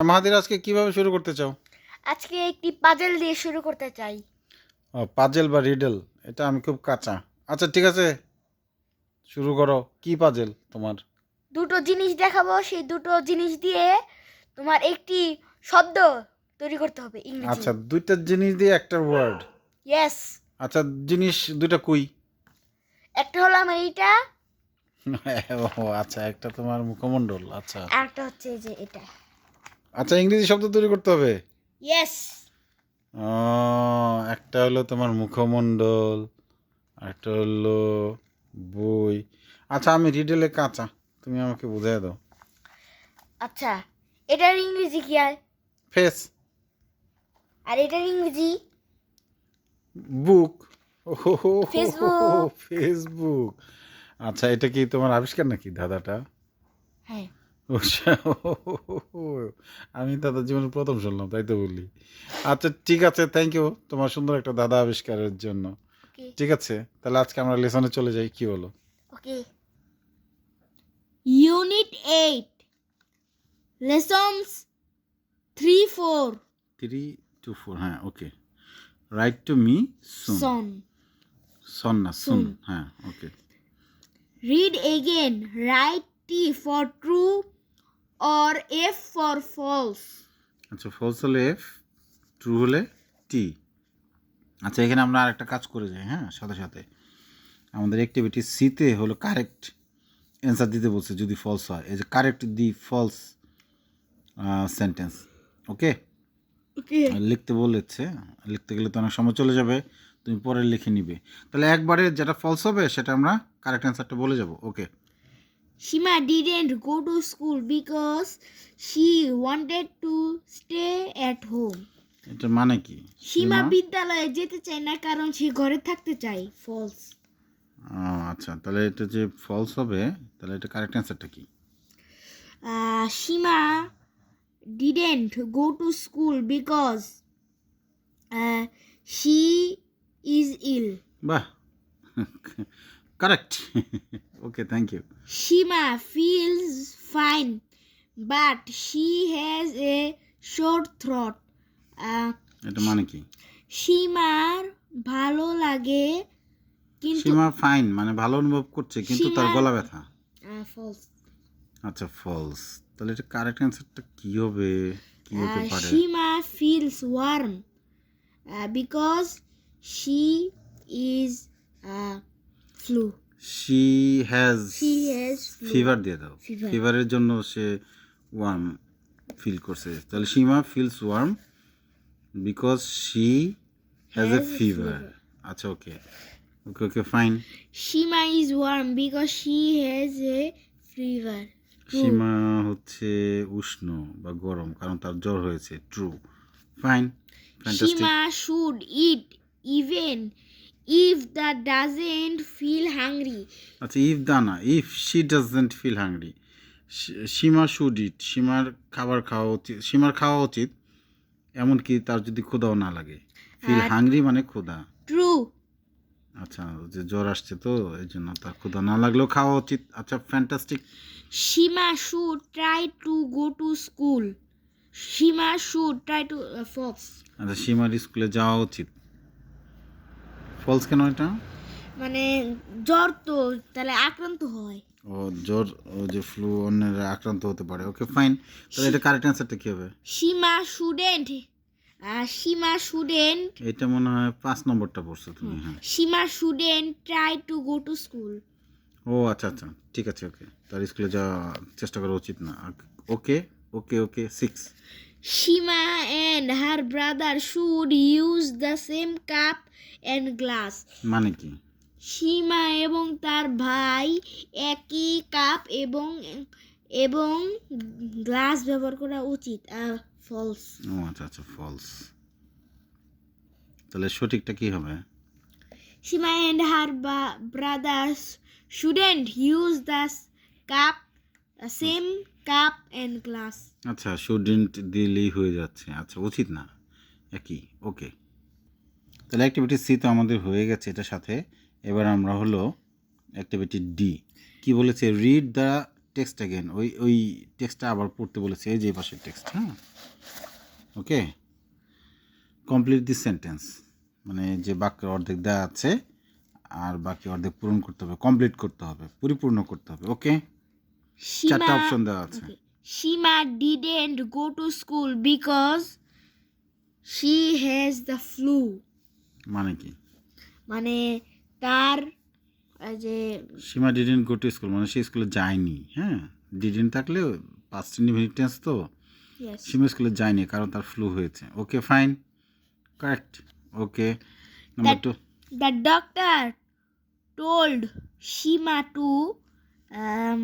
মাহাদির আজকে কীভাবে শুরু করতে চাও? আজকে একটি পাজেল দিয়ে শুরু করতে চাই। ও পাজেল বা রিডল এটা আমি খুব কাঁচা। আচ্ছা ঠিক আছে শুরু করো। কি পাজেল তোমার? দুটো জিনিস দেখাবো সেই দুটো জিনিস দিয়ে তোমার একটি শব্দ তৈরি করতে হবে ইংরেজি। আচ্ছা দুইটা জিনিস দিয়ে একটা ওয়ার্ড ইয়েস আচ্ছা জিনিস দুইটা কুই। একটা হলো আমার এইটা। ও আচ্ছা একটা তোমার মুখমণ্ডল আচ্ছা। আর একটা হচ্ছে এই যে এটা। আচ্ছা ইংরেজি শব্দ তৈরি করতে হবে? ইয়েস একটা হলো তোমার মুখমণ্ডল একটা হলো বই। আচ্ছা আমি রিডেলে কাঁচা তুমি আমাকে বুঝিয়ে দাও। আচ্ছা এটার ইংরেজি কি আর? ফেস আর এটার ইংরেজি? বুক ফেসবুক। ফেসবুক আচ্ছা এটা কি তোমার আবিষ্কার নাকি দাদাটা হ্যাঁ। ও আমি দাদা জীবনে প্রথম শুনলাম তাই তো বললি। আচ্ছা ঠিক আছে থ্যাংক ইউ তোমার সুন্দর একটা দাদা আবিষ্কারের জন্য। ঠিক আছে তাহলে আজকে আমরা লেসনে চলে যাই কি বলো? Okay unit eight lessons three four three two four হ্যাঁ okay write to me soon son না সুন. হ্যাঁ okay Read again. Write T for true or F for false. আচ্ছা ফলস হলে এফ ট্রু হলে টি আচ্ছা এখানে আমরা আরেকটা কাজ করে যাই হ্যাঁ সাথে সাথে। আমাদের অ্যাক্টিভিটি সিতে হলো কারেক্ট অ্যান্সার দিতে বলছে যদি ফলস হয়। এই যে correct the false sentence okay. লিখতে বলেছে লিখতে গেলে তো অনেক সময় চলে যাবে তুমি পরে লিখে নিবে। তাহলে একবারে যেটা ফলস হবে সেটা আমরা কারেক্ট অ্যান্সারটা বলে যাব ওকে Shima didn't go to school because she wanted to stay at home. এটা মানে কি? সীমা বিদ্যালয়ে যেতে চায় না কারণ সে ঘরে থাকতে চায়। ফলস আচ্ছা তাহলে এটা যে ফলস হবে তাহলে এটা কারেক্ট অ্যানসারটা কি? Shima didn't go to school because she is ill বাহ correct okay thank you Shima feels fine, but she has a short throat. Uh, এটা মানে কি? সীমার ভালো লাগে কিন্তু সীমা ফাইন মানে ভালো অনুভব করছে কিন্তু তার গলা ব্যথা। ফলস আচ্ছা ফলস তাহলে এটা কারেক্ট অ্যান্সারটা কি হবে? কি হতে পারে? Shima feels warm because she is flu she has fever দিয়ে দাও। ফিভারের জন্য সে ওয়ার্ম ফিল করছে। তাহলে Shima feels warm because she has a fever আচ্ছা okay okay okay fine Shima is warm because she has a fever Shima হচ্ছে উষ্ণ বা গরম কারণ তার জ্বর হয়েছে। True fine fantastic should eat eat if that doesn't feel hungry. আচ্ছা ইফ দানা if she doesn't feel hungry Shima should eat সীমার খাবার খাওয়া উচিত সীমার খাওয়া উচিত এমনকি তার যদি ক্ষুধাও না লাগে ফিল হাংরি মানে ক্ষুধা True. আচ্ছা যে জ্বর আসছে তো এই জন্য তার ক্ষুধা না লাগলেও খাওয়া উচিত আচ্ছা fantastic Shima should try to go to school. Shima should try to uh, false. আচ্ছা সীমার স্কুলে যাওয়া উচিত ফলস কেন এটা? মানে জ্বর তো তাহলে আক্রান্ত হয়। ও জ্বর ও যে ফ্লু অন্যের আক্রান্ত হতে পারে। ওকে ফাইন তাহলে এটা কারেক্ট অ্যান্সারটা কী হবে? সীমা শুডেন্ট সীমা শুডেন্ট এটা মনে হয় পাঁচ নম্বরটা পড়ছো তুমি হ্যাঁ। Shima shouldn't try to go to school ও আচ্ছা আচ্ছা। ঠিক আছে ওকে তার স্কুলে যাওয়া চেষ্টা করা উচিত না। Okay okay okay six Shima and her brother should use the same cup and glass. মানে কি? সীমা এবং তার ভাই একই কাপ এবং এবং গ্লাস ব্যবহার করা উচিত। ফলস ও আচ্ছা আচ্ছা ফলস তাহলে সঠিকটা কি হবে? Shima and her brothers shouldn't use the cup same cup and glass আচ্ছা স্টুডেন্ট দিলেই হয়ে যাচ্ছে। আচ্ছা উচিত না। একই, ওকে। তাহলে অ্যাক্টিভিটি সি তো আমাদের হয়ে গেছে এটার সাথে। এবার আমরা হলো অ্যাক্টিভিটি ডি কি বলেছে? রিড দ্য টেক্সট অ্যাগেন ওই ওই টেক্সটটা আবার পড়তে বলেছে। এই যে পাশের টেক্সট হ্যাঁ? ওকে? কমপ্লিট দিস সেন্টেন্স মানে যে বাক্যের অর্ধেক দেওয়া আছে, আর বাকি অর্ধেক পূরণ করতে হবে। কমপ্লিট করতে হবে, পরিপূর্ণ করতে হবে। ওকে? চারটা অপশন দেওয়া আছে. Shima didn't go to school because she has the flu. মানে কি? মানে তার যে Shima didn't go to school মানে সে স্কুলে যায়নি হ্যাঁ? ডিডেন্ট থাকলে পাস্ট ইনডিফিনিট টেন্স তো সীমা স্কুলে যায়নি কারণ তার ফ্লু হয়েছে। Okay fine correct okay number two the doctor told Shima to um,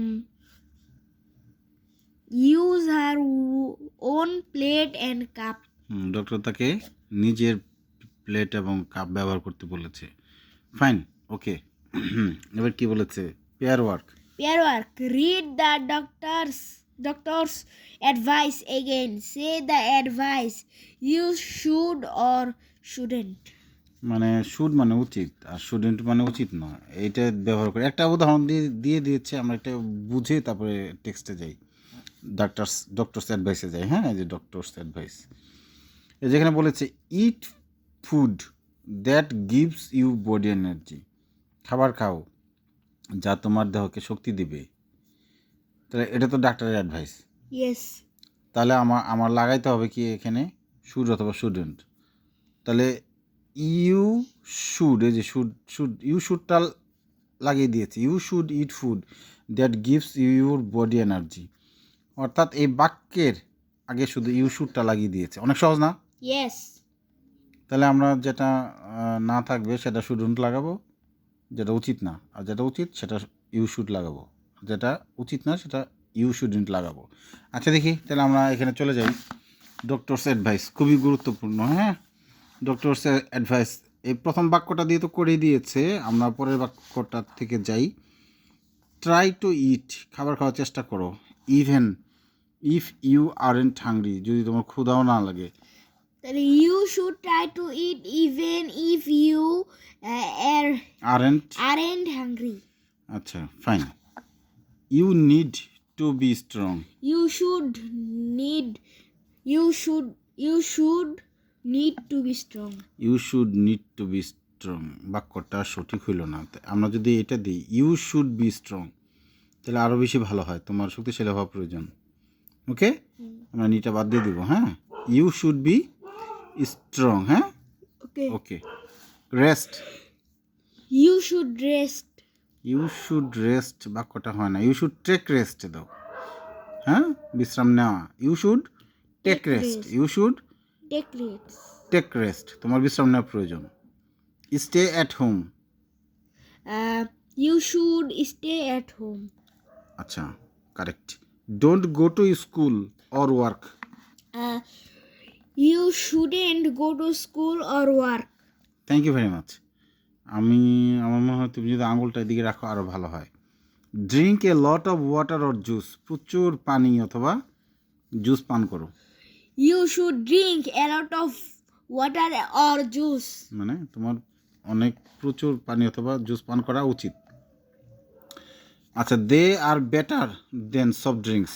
use her w- plate and cup doctor তাকে নিজের প্লেট এবং কাপ ব্যবহার করতে বলেছে। ফাইন ওকে এবার কি বলেছে? Pair work pair work read the doctor's doctor's advice again. Say the advice you should or shouldn't. মানে শুড মানে উচিত আর স্টুডেন্ট মানে উচিত নয়। এইটা ব্যবহার করে একটা উদাহরণ দিয়ে দিয়ে দিয়েছে আমরা এটা বুঝে তারপরে টেক্সটে যাই। ডাক্তার্স ডক্টরস অ্যাডভাইসে যাই হ্যাঁ? এই যে ডক্টরস অ্যাডভাইস যেখানে বলেছে eat food that gives you body energy খাবার খাও যা তোমার দেহকে শক্তি দিবে। তাহলে এটা তো ডাক্তারের অ্যাডভাইস Yes. তাহলে আমার আমার লাগাইতে হবে কি এখানে? শুড অথবা স্টুডেন্ট তাহলে ইউ শুড এই যে শুড শুড ইউ শুডটা লাগিয়ে দিয়েছে। You should eat food that gives you your body energy অর্থাৎ এই বাক্যের আগে শুধু ইউ শুডটা লাগিয়ে দিয়েছে। অনেক সহজ না? Yes. তাহলে আমরা যেটা না থাকবে সেটা শুডন্ট লাগাবো যেটা উচিত না। আর যেটা উচিত সেটা ইউ শুড লাগাবো। যেটা উচিত না সেটা ইউ শুডেন্ট লাগাবো। আচ্ছা দেখি তাহলে আমরা এখানে চলে যাই। ডক্টরস অ্যাডভাইস খুবই গুরুত্বপূর্ণ হ্যাঁ? ডক্টরস অ্যাডভাইস এই প্রথম বাক্যটা দিয়ে তো করেই দিয়েছে। আমরা পরের বাক্যটা থেকে যাই। ট্রাই টু ইট খাবার খাওয়ার চেষ্টা করো। Even if you aren't hungry যদি তোমার ক্ষুধাও না লাগে you should try to eat even if you uh, are, aren't aren't hungry. আচ্ছা fine you need to be strong You should need. You should. You should need to be strong. You should need to be strong বাক্যটা সঠিক হইল না আমরা যদি এটা দিই you should be strong তাহলে আরও বেশি ভালো হয় তোমার শক্তিশালী হওয়া প্রয়োজন ওকে আমরা নিটা বাদ দিয়ে দিব হ্যাঁ? ইউ শুড বি স্ট্রং হ্যাঁ? Okay rest you should rest you should rest বাক্যটা হয় না। ইউ শুড টেক রেস্ট দাও। হ্যাঁ? বিশ্রাম নেওয়া। You should take rest you should Take rest. Take rest তোমার বিশ্রাম নেওয়ার প্রয়োজন। Stay at home you should stay at home. আচ্ছা correct don't go to school or work you shouldn't go to school or work. Thank you very much আমি আমার মনে হয় তুমি যদি আঙুলটা এদিকে রাখো আরও ভালো হয়। Drink a lot of water or juice প্রচুর পানি অথবা জুস পান করো। You should drink a lot of water or juice. মানে তোমার অনেক প্রচুর পানি অথবা জুস পান করা উচিত। আচ্ছা they are better than soft drinks.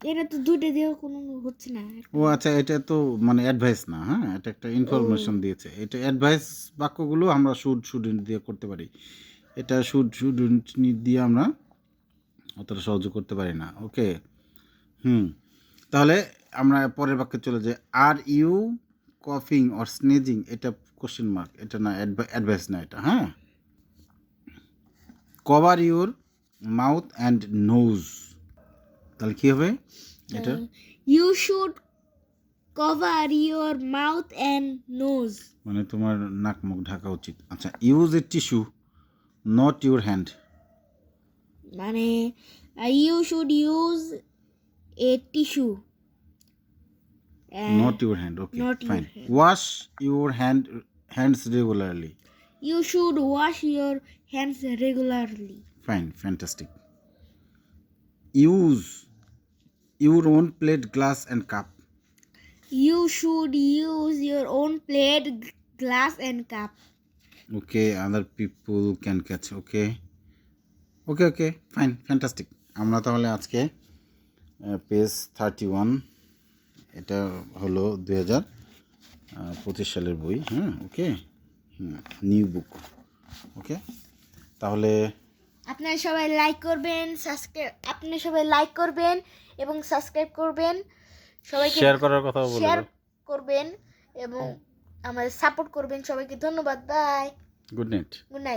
এটা তো দুটো দিয়ে কোনো হচ্ছে না। ও আচ্ছা এটা তো মানে অ্যাডভাইস না হ্যাঁ? এটা একটা ইনফরমেশন দিয়েছে। এটা অ্যাডভাইস বাক্যগুলো আমরা শুড শুডেন্ট দিয়ে করতে পারি। এটা শুড শুডেন্ট দিয়ে আমরা অতটা সহ্য করতে পারি না ওকে হুম তাহলে আমরা পরের বাক্যে চলে যাই। আর ইউ কফিং অর স্নেজিং এটা কোশ্চেন মার্ক এটা না অ্যাডভাইস না এটা হ্যাঁ? Cover your mouth and nose তাহলে কী হবে? এটা you should cover your mouth and nose মানে তোমার নাক মুখ ঢাকা উচিত। আচ্ছা use a tissue not your hand মানে you should use a a tissue. Uh, not your hand okay not your fine hand. Wash your hand hands regularly you should wash your hands regularly. Fine fantastic use your own plate glass and cup You should use your own plate, g- glass, and cup. Okay other people can catch okay okay okay fine fantastic আমরা তাহলে আজকে page thirty one এটা হলো দুই হাজার পঁচিশ সালের বই হ্যাঁ ওকে হুম নিউ বুক ওকে তাহলে আপনারা সবাই লাইক করবেন সাবস্ক্রাইব আপনি সবাই লাইক করবেন এবং সাবস্ক্রাইব করবেন। সবাইকে শেয়ার করার কথা বলে শেয়ার করবেন এবং আমাদের সাপোর্ট করবেন। সবাইকে ধন্যবাদ। Bye good night good night